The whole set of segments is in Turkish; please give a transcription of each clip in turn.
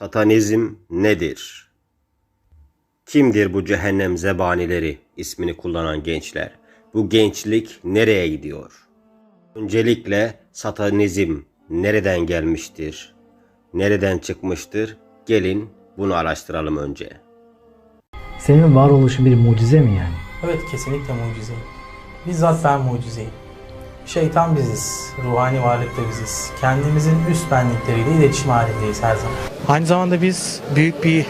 Satanizm nedir? Kimdir bu cehennem zebanileri ismini kullanan gençler? Bu gençlik nereye gidiyor? Öncelikle satanizm nereden gelmiştir? Nereden çıkmıştır? Gelin bunu araştıralım önce. Senin varoluşun bir mucize mi yani? Evet kesinlikle mucize. Bizzat ben mucizeyim. Şeytan biziz, ruhani varlık da biziz. Kendimizin üst benlikleriyle iletişim halindeyiz her zaman. Aynı zamanda biz büyük bir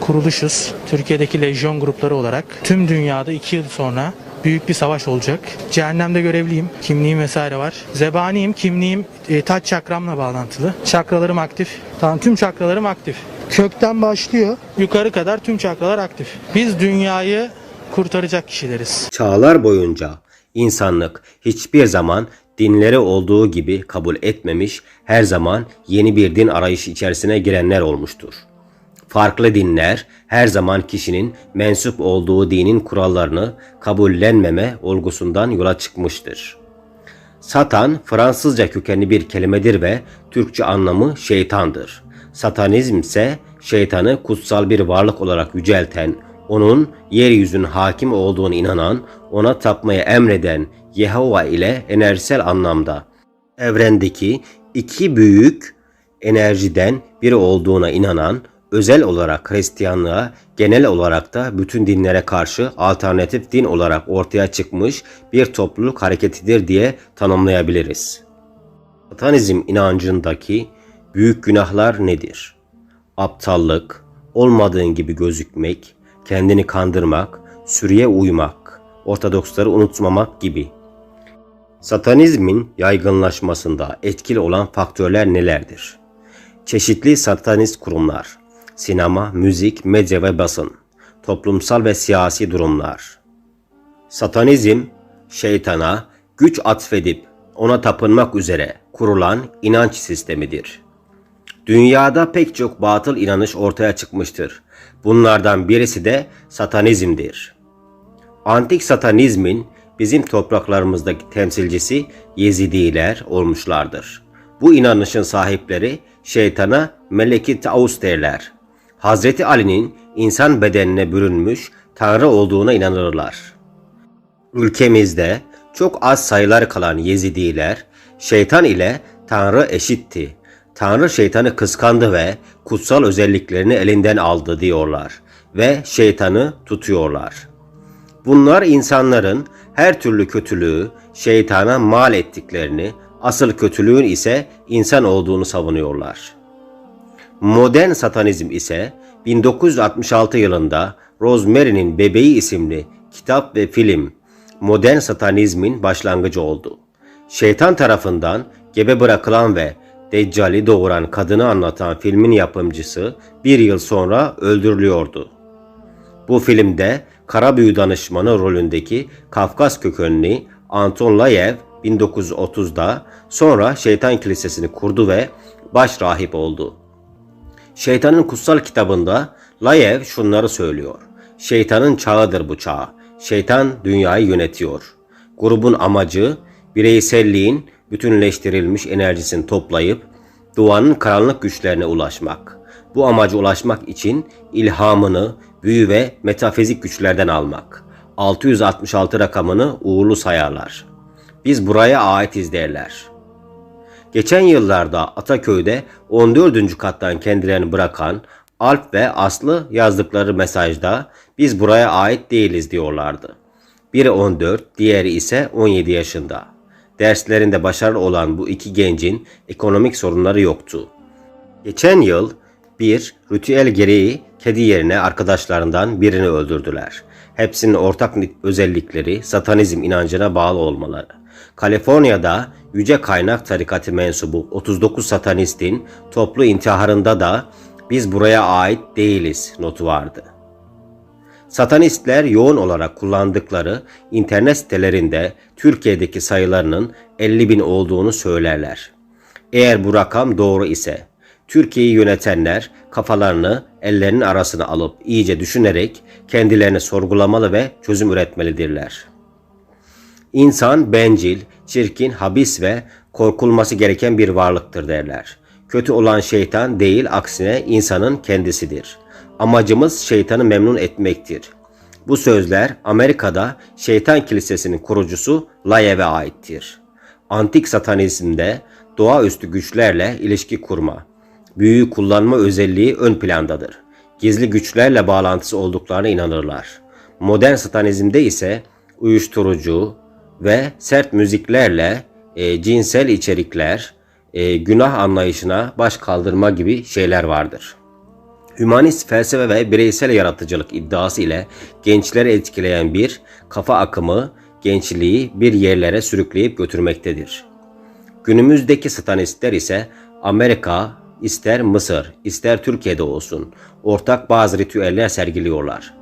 kuruluşuz. Türkiye'deki lejyon grupları olarak. Tüm dünyada iki yıl sonra büyük bir savaş olacak. Cehennemde görevliyim. Kimliğim vesaire var. Zebaniyim. Kimliğim e, taç çakramla bağlantılı. Çakralarım aktif. Tamam tüm çakralarım aktif. Kökten başlıyor. Yukarı kadar tüm çakralar aktif. Biz dünyayı kurtaracak kişileriz. Çağlar boyunca insanlık hiçbir zaman dinleri olduğu gibi kabul etmemiş, her zaman yeni bir din arayışı içerisine girenler olmuştur. Farklı dinler her zaman kişinin mensup olduğu dinin kurallarını kabullenmeme olgusundan yola çıkmıştır. Satan Fransızca kökenli bir kelimedir ve Türkçe anlamı şeytandır. Satanizm ise şeytanı kutsal bir varlık olarak yücelten, onun yeryüzünün hakim olduğunu inanan, ona tapmaya emreden Yehova ile enerjisel anlamda evrendeki iki büyük enerjiden biri olduğuna inanan, özel olarak Hristiyanlığa, genel olarak da bütün dinlere karşı alternatif din olarak ortaya çıkmış bir topluluk hareketidir diye tanımlayabiliriz. Satanizm inancındaki büyük günahlar nedir? Aptallık, olmadığın gibi gözükmek, kendini kandırmak, sürüye uymak, Ortodoksları unutmamak gibi. Satanizmin yaygınlaşmasında etkili olan faktörler nelerdir? Çeşitli satanist kurumlar, sinema, müzik, medya ve basın, toplumsal ve siyasi durumlar. Satanizm, şeytana güç atfedip ona tapınmak üzere kurulan inanç sistemidir. Dünyada pek çok batıl inanış ortaya çıkmıştır. Bunlardan birisi de satanizmdir. Antik satanizmin bizim topraklarımızdaki temsilcisi Yezidiler olmuşlardır. Bu inanışın sahipleri şeytana meleki taus derler. Hazreti Ali'nin insan bedenine bürünmüş tanrı olduğuna inanırlar. Ülkemizde çok az sayılar kalan Yezidiler şeytan ile tanrı eşitti. Tanrı şeytanı kıskandı ve kutsal özelliklerini elinden aldı diyorlar ve şeytanı tutuyorlar. Bunlar insanların her türlü kötülüğü şeytana mal ettiklerini, asıl kötülüğün ise insan olduğunu savunuyorlar. Modern satanizm ise 1966 yılında Rosemary'nin Bebeği isimli kitap ve film modern satanizmin başlangıcı oldu. Şeytan tarafından gebe bırakılan ve Deccali doğuran kadını anlatan filmin yapımcısı bir yıl sonra öldürülüyordu. Bu filmde kara büyü danışmanı rolündeki Kafkas kökenli Anton Layev 1930'da sonra şeytan kilisesini kurdu ve baş rahip oldu. Şeytanın kutsal kitabında Layev şunları söylüyor. Şeytanın çağıdır bu çağ. Şeytan dünyayı yönetiyor. Grubun amacı bireyselliğin bütünleştirilmiş enerjisini toplayıp duanın karanlık güçlerine ulaşmak. Bu amaca ulaşmak için ilhamını büyü ve metafizik güçlerden almak. 666 rakamını uğurlu sayarlar. Biz buraya aitiz derler. Geçen yıllarda Ataköy'de 14. kattan kendilerini bırakan Alp ve Aslı yazdıkları mesajda biz buraya ait değiliz diyorlardı. Biri 14, diğeri ise 17 yaşında. Derslerinde başarılı olan bu iki gencin ekonomik sorunları yoktu. Geçen yıl bir ritüel gereği kedi yerine arkadaşlarından birini öldürdüler. Hepsinin ortak özellikleri satanizm inancına bağlı olmaları. Kaliforniya'da Yüce Kaynak Tarikatı mensubu 39 satanistin toplu intiharında da biz buraya ait değiliz notu vardı. Satanistler yoğun olarak kullandıkları internet sitelerinde Türkiye'deki sayılarının 50 bin olduğunu söylerler. Eğer bu rakam doğru ise Türkiye'yi yönetenler kafalarını ellerinin arasına alıp iyice düşünerek kendilerini sorgulamalı ve çözüm üretmelidirler. İnsan bencil, çirkin, habis ve korkulması gereken bir varlıktır derler. Kötü olan şeytan değil aksine insanın kendisidir. Amacımız şeytanı memnun etmektir. Bu sözler Amerika'da şeytan kilisesinin kurucusu Layev'e aittir. Antik satanizmde doğaüstü güçlerle ilişki kurma, büyüyü kullanma özelliği ön plandadır. Gizli güçlerle bağlantısı olduklarına inanırlar. Modern satanizmde ise uyuşturucu ve sert müziklerle e, cinsel içerikler, e, günah anlayışına baş kaldırma gibi şeyler vardır. Hümanist felsefe ve bireysel yaratıcılık iddiası ile gençleri etkileyen bir kafa akımı gençliği bir yerlere sürükleyip götürmektedir. Günümüzdeki satanistler ise Amerika, ister Mısır, ister Türkiye'de olsun ortak bazı ritüeller sergiliyorlar.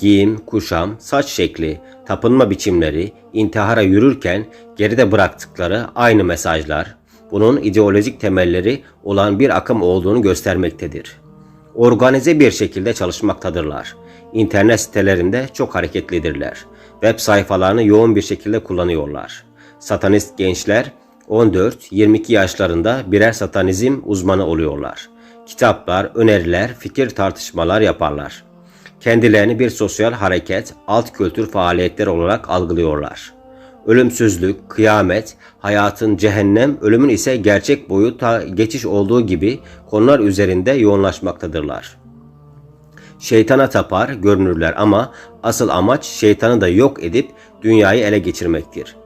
Giyim, kuşam, saç şekli, tapınma biçimleri, intihara yürürken geride bıraktıkları aynı mesajlar, bunun ideolojik temelleri olan bir akım olduğunu göstermektedir. Organize bir şekilde çalışmaktadırlar. İnternet sitelerinde çok hareketlidirler. Web sayfalarını yoğun bir şekilde kullanıyorlar. Satanist gençler 14-22 yaşlarında birer satanizm uzmanı oluyorlar. Kitaplar, öneriler, fikir tartışmalar yaparlar. Kendilerini bir sosyal hareket, alt kültür faaliyetleri olarak algılıyorlar. Ölümsüzlük, kıyamet, hayatın cehennem, ölümün ise gerçek boyuta geçiş olduğu gibi konular üzerinde yoğunlaşmaktadırlar. Şeytana tapar, görünürler ama asıl amaç şeytanı da yok edip dünyayı ele geçirmektir.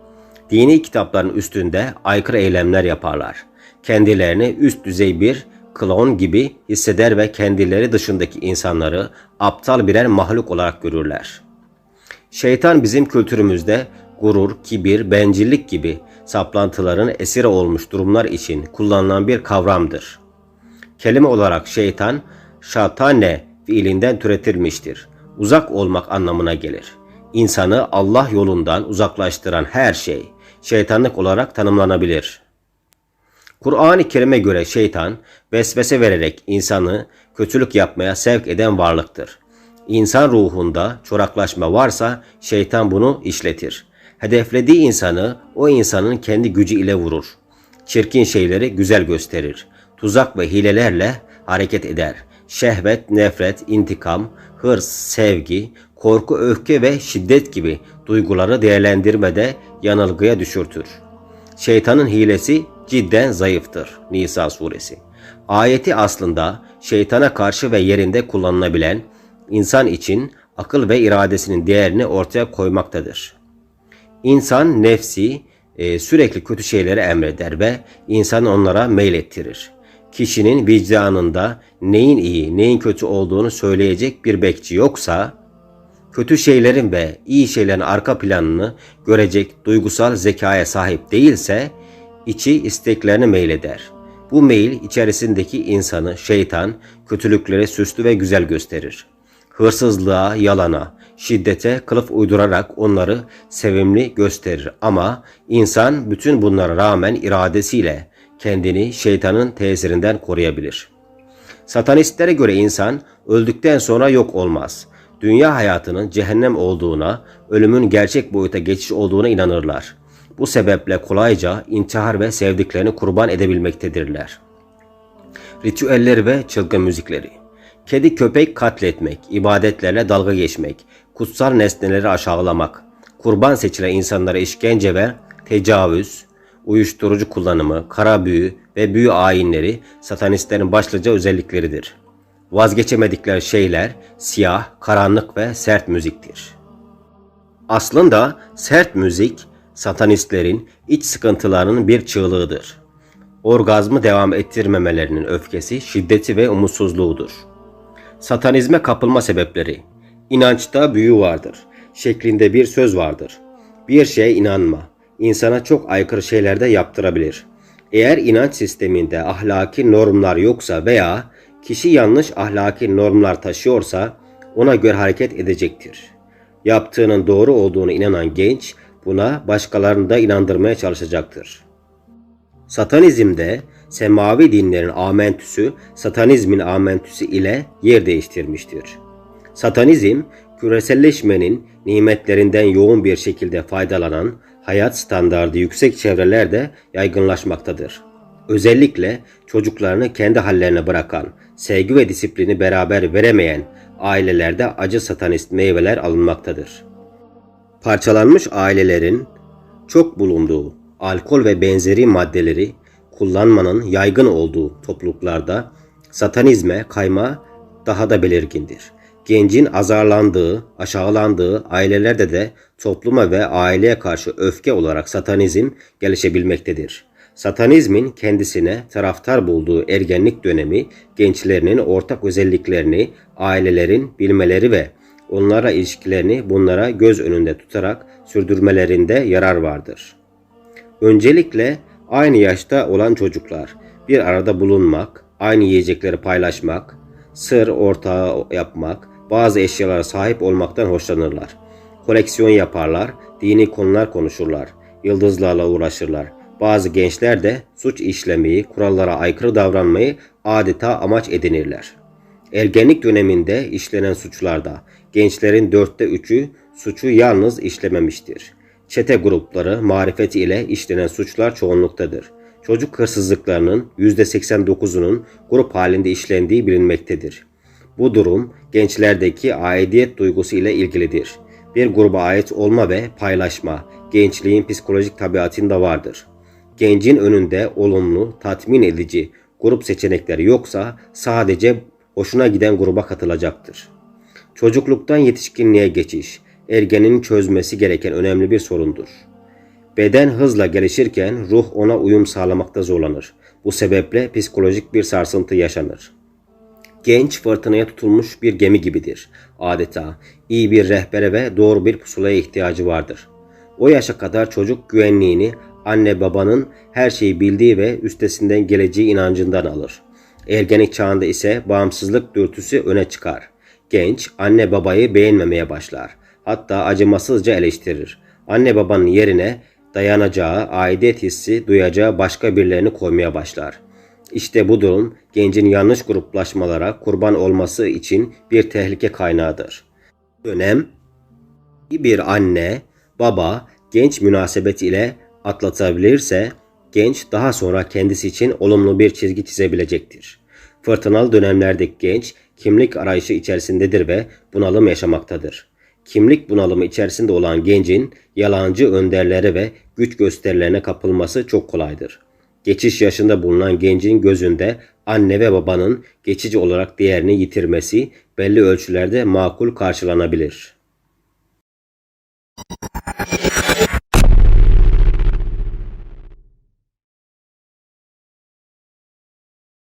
Dini kitapların üstünde aykırı eylemler yaparlar. Kendilerini üst düzey bir klon gibi hisseder ve kendileri dışındaki insanları aptal birer mahluk olarak görürler. Şeytan bizim kültürümüzde gurur, kibir, bencillik gibi saplantıların esiri olmuş durumlar için kullanılan bir kavramdır. Kelime olarak şeytan, şatane fiilinden türetilmiştir. Uzak olmak anlamına gelir. İnsanı Allah yolundan uzaklaştıran her şey şeytanlık olarak tanımlanabilir. Kur'an-ı Kerim'e göre şeytan vesvese vererek insanı kötülük yapmaya sevk eden varlıktır. İnsan ruhunda çoraklaşma varsa şeytan bunu işletir. Hedeflediği insanı o insanın kendi gücü ile vurur. Çirkin şeyleri güzel gösterir. Tuzak ve hilelerle hareket eder. Şehvet, nefret, intikam, hırs, sevgi, korku, öfke ve şiddet gibi duyguları değerlendirmede yanılgıya düşürtür. Şeytanın hilesi cidden zayıftır. Nisa suresi. Ayeti aslında şeytana karşı ve yerinde kullanılabilen insan için akıl ve iradesinin değerini ortaya koymaktadır. İnsan nefsi e, sürekli kötü şeyleri emreder ve insan onlara meylettirir. Kişinin vicdanında neyin iyi, neyin kötü olduğunu söyleyecek bir bekçi yoksa, kötü şeylerin ve iyi şeylerin arka planını görecek duygusal zekaya sahip değilse, içi isteklerini meyleder. Bu meyil içerisindeki insanı şeytan kötülükleri süslü ve güzel gösterir. Hırsızlığa, yalana, şiddete kılıf uydurarak onları sevimli gösterir ama insan bütün bunlara rağmen iradesiyle kendini şeytanın tesirinden koruyabilir. Satanistlere göre insan öldükten sonra yok olmaz. Dünya hayatının cehennem olduğuna, ölümün gerçek boyuta geçiş olduğuna inanırlar. Bu sebeple kolayca intihar ve sevdiklerini kurban edebilmektedirler. Ritüeller ve çılgın müzikleri Kedi köpek katletmek, ibadetlerle dalga geçmek, kutsal nesneleri aşağılamak, kurban seçilen insanlara işkence ve tecavüz, uyuşturucu kullanımı, kara büyü ve büyü ayinleri satanistlerin başlıca özellikleridir. Vazgeçemedikleri şeyler siyah, karanlık ve sert müziktir. Aslında sert müzik satanistlerin iç sıkıntılarının bir çığlığıdır. Orgazmı devam ettirmemelerinin öfkesi, şiddeti ve umutsuzluğudur. Satanizme kapılma sebepleri İnançta büyü vardır. Şeklinde bir söz vardır. Bir şeye inanma. İnsana çok aykırı şeyler de yaptırabilir. Eğer inanç sisteminde ahlaki normlar yoksa veya kişi yanlış ahlaki normlar taşıyorsa ona göre hareket edecektir. Yaptığının doğru olduğunu inanan genç buna başkalarını da inandırmaya çalışacaktır. Satanizmde semavi dinlerin amentüsü satanizmin amentüsü ile yer değiştirmiştir. Satanizm, küreselleşmenin nimetlerinden yoğun bir şekilde faydalanan hayat standardı yüksek çevrelerde yaygınlaşmaktadır. Özellikle çocuklarını kendi hallerine bırakan, sevgi ve disiplini beraber veremeyen ailelerde acı satanist meyveler alınmaktadır. Parçalanmış ailelerin çok bulunduğu alkol ve benzeri maddeleri kullanmanın yaygın olduğu topluluklarda satanizme kayma daha da belirgindir. Gencin azarlandığı, aşağılandığı ailelerde de topluma ve aileye karşı öfke olarak satanizm gelişebilmektedir. Satanizmin kendisine taraftar bulduğu ergenlik dönemi gençlerinin ortak özelliklerini ailelerin bilmeleri ve onlara ilişkilerini bunlara göz önünde tutarak sürdürmelerinde yarar vardır. Öncelikle aynı yaşta olan çocuklar bir arada bulunmak, aynı yiyecekleri paylaşmak, sır ortağı yapmak, bazı eşyalara sahip olmaktan hoşlanırlar. Koleksiyon yaparlar, dini konular konuşurlar, yıldızlarla uğraşırlar. Bazı gençler de suç işlemeyi, kurallara aykırı davranmayı adeta amaç edinirler. Ergenlik döneminde işlenen suçlarda gençlerin dörtte üçü suçu yalnız işlememiştir. Çete grupları marifeti ile işlenen suçlar çoğunluktadır. Çocuk hırsızlıklarının %89'unun grup halinde işlendiği bilinmektedir. Bu durum gençlerdeki aidiyet duygusu ile ilgilidir. Bir gruba ait olma ve paylaşma gençliğin psikolojik tabiatında vardır. Gencin önünde olumlu, tatmin edici grup seçenekleri yoksa sadece hoşuna giden gruba katılacaktır. Çocukluktan yetişkinliğe geçiş, ergenin çözmesi gereken önemli bir sorundur. Beden hızla gelişirken ruh ona uyum sağlamakta zorlanır. Bu sebeple psikolojik bir sarsıntı yaşanır. Genç fırtınaya tutulmuş bir gemi gibidir. Adeta iyi bir rehbere ve doğru bir pusulaya ihtiyacı vardır. O yaşa kadar çocuk güvenliğini anne babanın her şeyi bildiği ve üstesinden geleceği inancından alır. Ergenlik çağında ise bağımsızlık dürtüsü öne çıkar. Genç anne babayı beğenmemeye başlar. Hatta acımasızca eleştirir. Anne babanın yerine dayanacağı, aidiyet hissi duyacağı başka birilerini koymaya başlar. İşte bu durum gencin yanlış gruplaşmalara kurban olması için bir tehlike kaynağıdır. Dönem bir anne, baba genç münasebet ile atlatabilirse genç daha sonra kendisi için olumlu bir çizgi çizebilecektir. Fırtınalı dönemlerdeki genç kimlik arayışı içerisindedir ve bunalım yaşamaktadır. Kimlik bunalımı içerisinde olan gencin yalancı önderlere ve güç gösterilerine kapılması çok kolaydır. Geçiş yaşında bulunan gencin gözünde anne ve babanın geçici olarak değerini yitirmesi belli ölçülerde makul karşılanabilir.